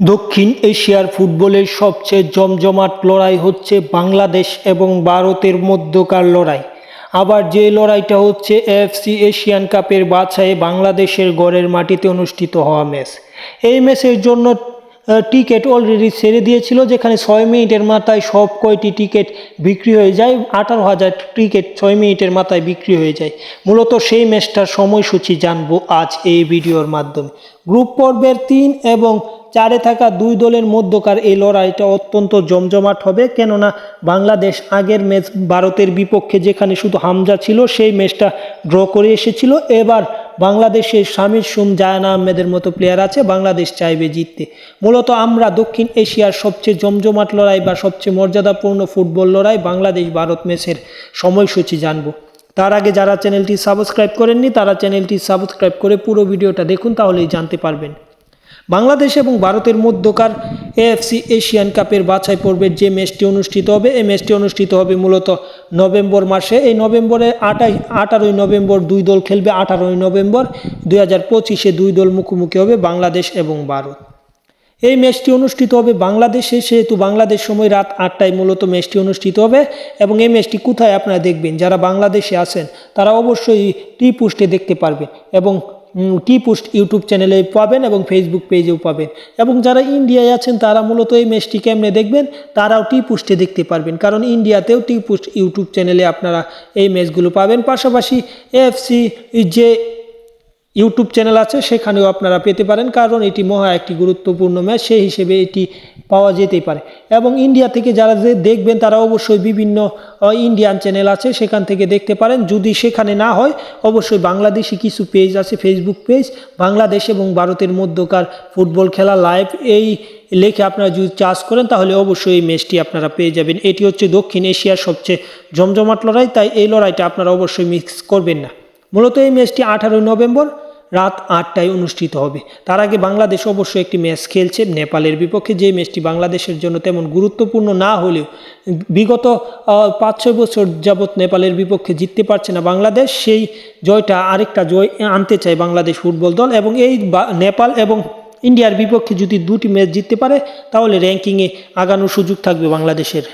দক্ষিণ এশিয়ার ফুটবলের সবচেয়ে জমজমাট লড়াই হচ্ছে বাংলাদেশ এবং ভারতের মধ্যকার লড়াই। আবার যে লড়াইটা হচ্ছে এএফসি এশিয়ান কাপের বাছাইয়ে বাংলাদেশের গড়ের মাটিতে অনুষ্ঠিত হওয়া ম্যাচ। এই ম্যাচের জন্য টিকিট অলরেডি ছেড়ে দিয়েছিল, যেখানে ছয় মিনিটের মাথায় সব কয়টি টিকিট বিক্রি হয়ে যায়, আঠারো হাজার টিকিট ছয় মিনিটের মাথায় বিক্রি হয়ে যায়। মূলত সেই ম্যাচটার সময়সূচি জানব আজ এই ভিডিওর মাধ্যমে। গ্রুপ পর্বের তিন এবং চারে থাকা দুই দলের মধ্যকার এই লড়াইটা অত্যন্ত জমজমাট হবে, কেননা বাংলাদেশ আগের ম্যাচ ভারতের বিপক্ষে যেখানে শুধু হামজা ছিল, সেই ম্যাচটা ড্র করে এসেছিল। এবার বাংলাদেশের শামির সুম, জায়ান আহমেদের মতো প্লেয়ার আছে, বাংলাদেশ চাইবে জিততে। মূলত আমরা দক্ষিণ এশিয়ার সবচেয়ে জমজমাট লড়াই বা সবচেয়ে মর্যাদাপূর্ণ ফুটবল লড়াই বাংলাদেশ ভারত ম্যাচের সময়সূচি জানব। তার আগে যারা চ্যানেলটি সাবস্ক্রাইব করেননি, তারা চ্যানেলটি সাবস্ক্রাইব করে পুরো ভিডিওটা দেখুন, তাহলেই জানতে পারবেন। বাংলাদেশ এবং ভারতের মধ্যকার এএফসি এশিয়ান কাপের বাছাই পর্বের যে ম্যাচটি অনুষ্ঠিত হবে, এই ম্যাচটি অনুষ্ঠিত হবে মূলত নভেম্বর মাসে। এই নভেম্বরে আটাই, আঠারোই নভেম্বর দুই দল খেলবে, আঠারোই নভেম্বর দুই হাজার পঁচিশে দুই দল মুখোমুখি হবে বাংলাদেশ এবং ভারত। এই ম্যাচটি অনুষ্ঠিত হবে বাংলাদেশে, সেহেতু বাংলাদেশ সময় রাত আটটায় মূলত ম্যাচটি অনুষ্ঠিত হবে এবং এই ম্যাচটি কোথায় আপনারা দেখবেন? যারা বাংলাদেশে আছেন, তারা অবশ্যই টি পোস্টে দেখতে পারবেন এবং টি পোস্ট ইউটিউব চ্যানেলে পাবেন এবং ফেসবুক পেজেও পাবেন। এবং যারা ইন্ডিয়ায় আছেন, তারা মূলত এই ম্যাচটি কেমনে দেখবেন, তারাও টি পোস্টে দেখতে পারবেন। কারণ ইন্ডিয়াতেও টি পোস্ট ইউটিউব চ্যানেলে আপনারা এই ম্যাচগুলো পাবেন। পাশাপাশি এএফসি যে ইউটিউব চ্যানেল আছে, সেখানেও আপনারা পেতে পারেন। কারণ এটি মহা একটি গুরুত্বপূর্ণ ম্যাচ সেই হিসেবে এটি পাওয়া যেতেই পারে। এবং ইন্ডিয়া থেকে যারা দেখবেন, তারা অবশ্যই বিভিন্ন ইন্ডিয়ান চ্যানেল আছে, সেখান থেকে দেখতে পারেন। যদি সেখানে না হয়, অবশ্যই বাংলাদেশি কিছু পেজ আছে ফেসবুক পেজ বাংলাদেশ এবং ভারতের মধ্যকার ফুটবল খেলা লাইভ এই লেখে আপনারা যদি চার্জ করেন, তাহলে অবশ্যই এই ম্যাচটি আপনারা পেয়ে যাবেন। এটি হচ্ছে দক্ষিণ এশিয়ার সবচেয়ে জমজমাট লড়াই, তাই এই লড়াইটা আপনারা অবশ্যই মিক্স করবেন না। মূলত এই ম্যাচটি আঠারোই নভেম্বর রাত আটটায় অনুষ্ঠিত হবে। তার আগে বাংলাদেশ অবশ্যই একটি ম্যাচ খেলছে। নেপালের বিপক্ষে যে ম্যাচটি বাংলাদেশের জন্য তেমন গুরুত্বপূর্ণ না হলেও বিগত পাঁচ ছয় বছর যাবৎ নেপালের বিপক্ষে জিততে পারছে না বাংলাদেশ, সেই জয়টা আরেকটা জয় আনতে চায় বাংলাদেশ ফুটবল দল এবং এই নেপাল এবং ইন্ডিয়ার বিপক্ষে যদি দুটি ম্যাচ জিততে পারে, তাহলে র্যাঙ্কিংয়ে আগানোর সুযোগ থাকবে বাংলাদেশের।